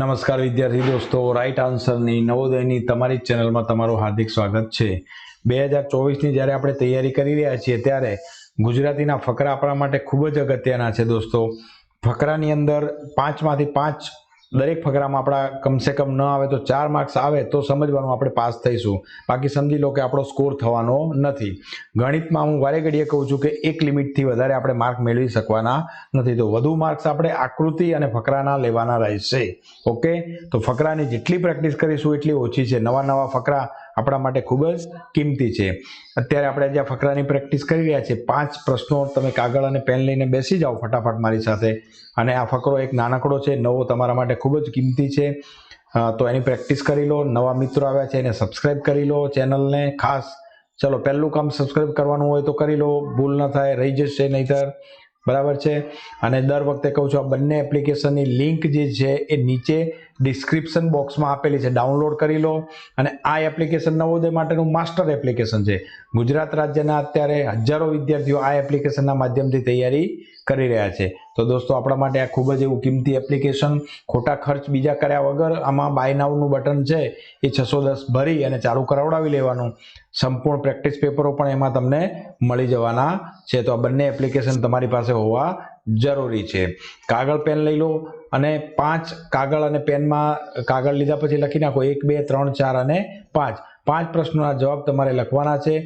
નમસ્કાર વિદ્યાર્થી દોસ્તો. રાઈટ આન્સરની નવોદયની તમારી ચેનલમાં તમારું હાર્દિક સ્વાગત છે. બે હજાર ચોવીસની જ્યારે આપણે તૈયારી કરી રહ્યા છીએ ત્યારે ગુજરાતીના ફકરા આપણા માટે ખૂબ જ અગત્યના છે દોસ્તો. ફકરાની અંદર પાંચમાંથી પાંચ દરેક ફકરામાં આપણા કમસે કમ ન આવે તો ચાર માર્ક્સ આવે તો સમજવાનું આપણે પાસ થઈશું. બાકી સમજી લો કે આપણો સ્કોર થવાનો નથી. ગણિતમાં હું વારે ઘડીએ કહું છું કે એક લિમિટથી વધારે આપણે માર્ક મેળવી શકવાના નથી. તો વધુ માર્ક્સ આપણે આકૃતિ અને ફકરાના લેવાના રહેશે. ઓકે? તો ફકરાની જેટલી પ્રેક્ટિસ કરીશું, એટલી ઓછી છે. નવા નવા ફકરા આપણા માટે ખૂબ જ કિંમતી છે. અત્યારે આપણે જે ફકરાની પ્રેક્ટિસ કરી રહ્યા છીએ. પાંચ પ્રશ્નો તમે કાગળ અને પેન લઈને બેસી જાઓ ફટાફટ મારી સાથે. અને આ ફકરો એક નાનકડો છે, નવો તમારા માટે ખૂબ જ કિંમતી છે. તો એની પ્રેક્ટિસ કરી લો. નવા મિત્રો આવ્યા છે એને સબસ્ક્રાઈબ કરી લો ચેનલને ખાસ, ચલો, પહેલું કામ સબસ્ક્રાઈબ કરવાનું હોય તો કરી લો. ભૂલ ન થાય, રહી જશે નહીતર. બરાબર છે? અને દર વખતે કહું છું, આ બંને એપ્લિકેશનની લિંક જે છે એ નીચે ડિસ્ક્રિપ્શન બોક્સમાં આપેલી છે. ડાઉનલોડ કરી લો અને આ એપ્લિકેશન નવોદય માટેનું માસ્ટર એપ્લિકેશન છે. ગુજરાત રાજ્યના અત્યારે હજારો વિદ્યાર્થીઓ આ એપ્લિકેશનના માધ્યમથી તૈયારી કરી રહ્યા છે. તો દોસ્તો, આપણા માટે આ ખૂબ જ એવું કિંમતી એપ્લિકેશન ખોટા ખર્ચ બીજા કર્યા વગર આમાં બાય નાવનું બટન છે, એ છસો દસ ભરી અને ચાલુ કરાવડાવી લેવાનું. સંપૂર્ણ પ્રેક્ટિસ પેપરો પણ એમાં તમને મળી જવાના છે. તો આ બંને એપ્લિકેશન તમારી પાસે હોવા જરૂરી છે. કાગળ પેન લઈ લો અને પાંચ કાગળ અને પેનમાં, કાગળ લીધા પછી લખી નાખો. એક, બે, ત્રણ, ચાર અને પાંચ. પાંચ પ્રશ્નોના જવાબ તમારે લખવાના છે.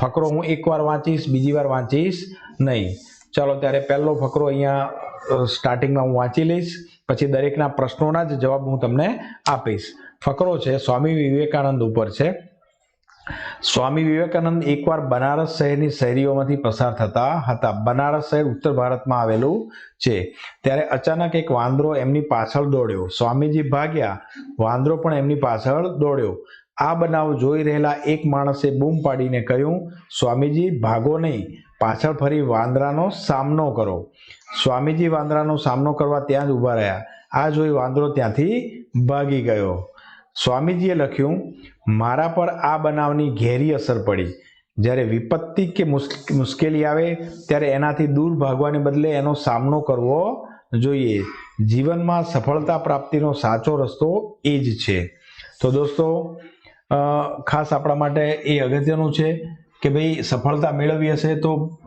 ફકરો હું એકવાર વાંચીશ, બીજી વાર વાંચીશ નહીં. ચાલો ત્યારે પહેલો ફકરો અહીંયા સ્ટાર્ટિંગમાં હું વાંચી લઈશ, પછી દરેકના પ્રશ્નોના જ જવાબ હું તમને આપીશ. ફકરો છે સ્વામી વિવેકાનંદ ઉપર છે. સ્વામી વિવેકાનંદ એકવાર બનારસ શહેરની શહેરીઓમાંથી પસાર થતા હતા. બનારસ શહેર ઉત્તર ભારતમાં આવેલું છે. ત્યારે અચાનક એક વાંદરો એમની પાછળ દોડ્યો. સ્વામીજી ભાગ્યા. વાંદરો પણ એમની પાછળ દોડ્યો. આ બનાવ જોઈ રહેલા એક માણસે બૂમ પાડીને કહ્યું, સ્વામીજી, ભાગો નહીં. પાછળ ફરી વાંદરાનો સામનો કરો. સ્વામીજી વાંદરાનો સામનો કરવા ત્યાં જ ઊભા રહ્યા. આ જોઈ વાંદરો ત્યાંથી ભાગી ગયો. સ્વામીજીએ લખ્યું, મારા પર આ બનાવની ઘેરી અસર પડી. જ્યારે વિપત્તિ કે મુશ્ક- મુશ્કેલી આવે, ત્યારે એનાથી દૂર ભાગવાને બદલે એનો સામનો કરવો જોઈએ. જીવનમાં સફળતા પ્રાપ્તિનો સાચો રસ્તો એ જ છે. તો દોસ્તો ખાસ આપણા માટે એ અગત્યનું છે કે ભાઈ સફળતા મેળવી હશે તો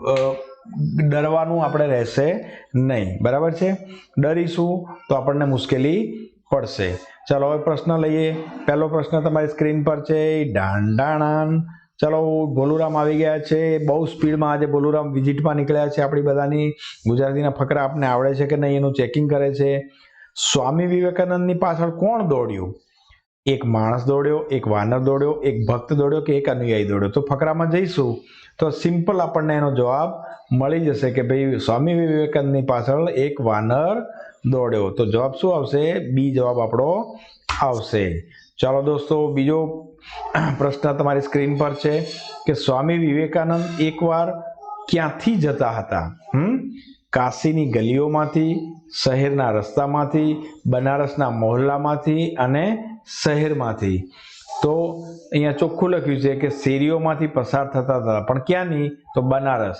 ડરવાનું આપણે રહેશે નહીં. બરાબર છે? ડરીશું તો આપણને મુશ્કેલી પડશે. ચાલો, હવે પ્રશ્ન લઈએ. પહેલો પ્રશ્ન તમારી સ્ક્રીન પર છે. ડાંડાણાન. ચાલો, ભોલુરામ આવી ગયા છે. બહુ સ્પીડમાં આજે ભોલુરામ વિઝિટમાં નીકળ્યા છે. આપણી બધાની ગુજરાતીના ફકરા આપને આવડે છે કે નહીં એનું ચેકિંગ કરે છે. સ્વામી વિવેકાનંદની પાછળ કોણ દોડ્યું? એક માણસ દોડ્યો, એક વાનર દોડ્યો, એક ભક્ત દોડ્યો કે એક અનુયાયી દોડ્યો. તો ફકરામાં જઈશું. તો સિમ્પલ આપણને એનો જવાબ મળી જશે કે ભાઈ સ્વામી વિવેકાનંદની પાછળ એક વાનર દોડ્યો. તો જવાબ શું આવશે? બી જવાબ આપણો આવશે. ચાલો દોસ્તો, બીજો પ્રશ્ન તમારી સ્ક્રીન પર છે કે સ્વામી વિવેકાનંદ એકવાર ક્યાંથી જતા હતા? હમ? કાશીની ગલીઓમાંથી, શહેરના રસ્તામાંથી, બનારસના મોહલ્લામાંથી અને શહેરમાંથી. તો અહીંયા ચોખ્ખું લખ્યું છે કે શેરીઓમાંથી પસાર થતા હતા. પણ ક્યાંની તો બનારસ.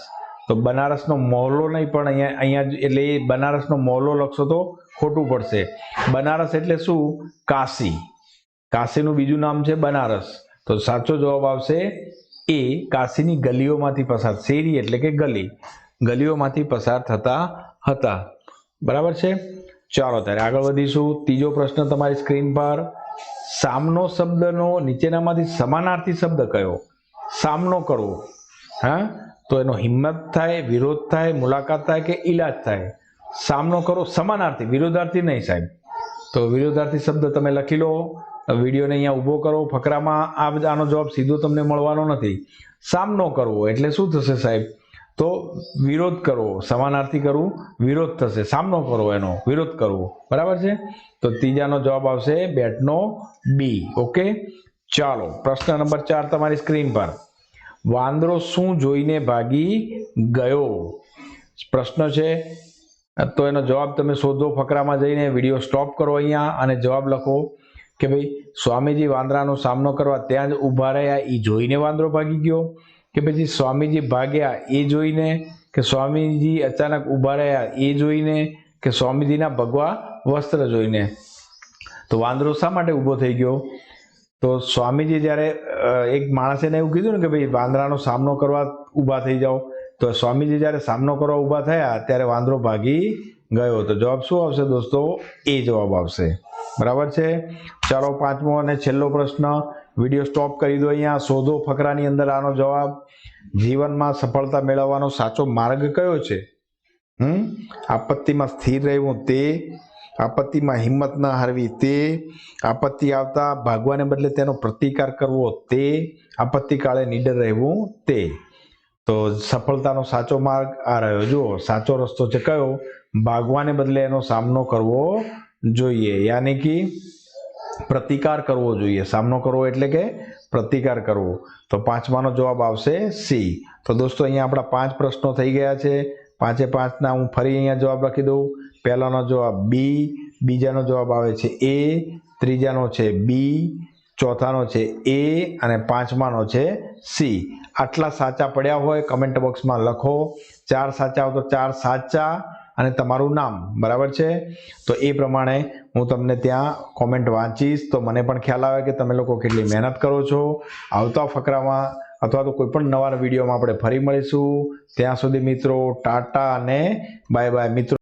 તો બનારસનો મોહલ્લો નહીં, પણ અહીંયા અહીંયા એટલે એ બનારસનો મોહલ્લો લખશો તો ખોટું પડશે. બનારસ એટલે શું? કાશી. કાશીનું બીજું નામ છે બનારસ. તો સાચો જવાબ આવશે એ કાશીની ગલીઓમાંથી પસાર, શેરી એટલે કે ગલી. ગલીઓમાંથી પસાર થતા હતા. બરાબર છે? ચાલો, ત્યારે આગળ વધીશું. ત્રીજો પ્રશ્ન તમારી સ્ક્રીન પર. સામનો શબ્દનો નીચેનામાંથી સમાનાર્થી શબ્દ કયો? સામનો કરવો. હા? તો એનો હિંમત થાય, વિરોધ થાય, મુલાકાત થાય કે ઈલાજ થાય? સામનો કરો સમાનાર્થી, વિરોધાર્થી નહીં સાહેબ. તો વિરોધાર્થી શબ્દ તમે લખી લો, વિડીયોને અહીંયા ઊભો કરો, ફકરામાં આ આનો જવાબ સીધો તમને મળવાનો નથી. સામનો કરવો, એટલે શું થશે સાહેબ? તો વિરોધ કરવો સમાનાર્થી કરવું વિરોધ થશે, સામનો કરવો એનો, વિરોધ કરવો. બરાબર છે? તો ત્રીજાનો જવાબ આવશે બેટનો બી. ઓકે ચાલો, પ્રશ્ન નંબર ચાર તમારી સ્ક્રીન પર. વાંદરો શું જોઈને ભાગી ગયો? પ્રશ્ન છે, તો એનો જવાબ તમે શોધો, ફકરામાં જઈને વીડિયો સ્ટોપ કરો અહીંયા અને જવાબ લખો કે ભાઈ, સ્વામીજી વાંદરાનો સામનો કરવા ત્યાં જ ઊભા રહ્યા એ જોઈને વાંદરો ભાગી ગયો? કે પછી સ્વામીજી ભાગ્યા એ જોઈને કે સ્વામીજી અચાનક ઊભા રહ્યા એ જોઈને કે સ્વામીજીના ભગવા વસ્ત્ર જોઈને. તો વાંદરો શા માટે ઊભો થઈ ગયો? તો સ્વામીજી જ્યારે એક માણસે એને એવું કીધું ને કે ભાઈ વાંદરાનો સામનો કરવા ઊભા થઈ જાઓ. તો સ્વામીજી જ્યારે સામનો કરવા ઊભા થયા ત્યારે વાંદરો ભાગી ગયો. તો જવાબ શું આવશે દોસ્તો? એ જવાબ આવશે. બરાબર છે? ચાલો પાંચમો અને છેલ્લો પ્રશ્ન. વીડિયો સ્ટોપ કરી દો અહીંયા, શોધો ફકરાની અંદર આનો જવાબ. જીવનમાં સફળતા મેળવવાનો સાચો માર્ગ કયો છે? હમ? આપત્તિમાં સ્થિર રહેવું તે, આપત્તિમાં હિંમત ન હારવી તે, આપત્તિ આવતા ભાગવાને બદલે તેનો પ્રતિકાર કરવો તે, આપત્તિ કાળે નીડર રહેવું તે. તો સફળતાનો સાચો માર્ગ આ રહ્યો. જુઓ, સાચો રસ્તો છે કયો? ભાગવાને બદલે એનો સામનો કરવો જોઈએ. યાની કે પ્રતિકાર કરવો જોઈએ. સામનો કરવો એટલે કે પ્રતિકાર કરવો. તો પાંચમાનો જવાબ આવશે સી. તો દોસ્તો, અહીંયા આપણા પાંચ પ્રશ્નો થઈ ગયા છે. પાંચે પાંચના હું ફરી અહીંયા જવાબ લખી દઉં. પહેલાનો જવાબ બી, બીજાનો જવાબ આવે છે એ, ત્રીજાનો છે બી, ચોથાનો છે એ અને પાંચમાનો છે સી. આટલા સાચા પડ્યા હોય, કમેન્ટ બોક્સમાં લખો. ચાર સાચા હોય તો ચાર સાચા. અને તમારું નામ, બરાબર છે? તો એ પ્રમાણે હું તમને ત્યાં કોમેન્ટ વાંચીશ. તો મને પણ ખ્યાલ આવે કે તમે લોકો કેટલી મહેનત કરો છો. આવતા ફકરામાં અથવા તો કોઈ પણ નવા વિડીયોમાં આપણે ફરી મળીશું. ત્યાં સુધી મિત્રો, ટાટા અને બાય બાય મિત્રો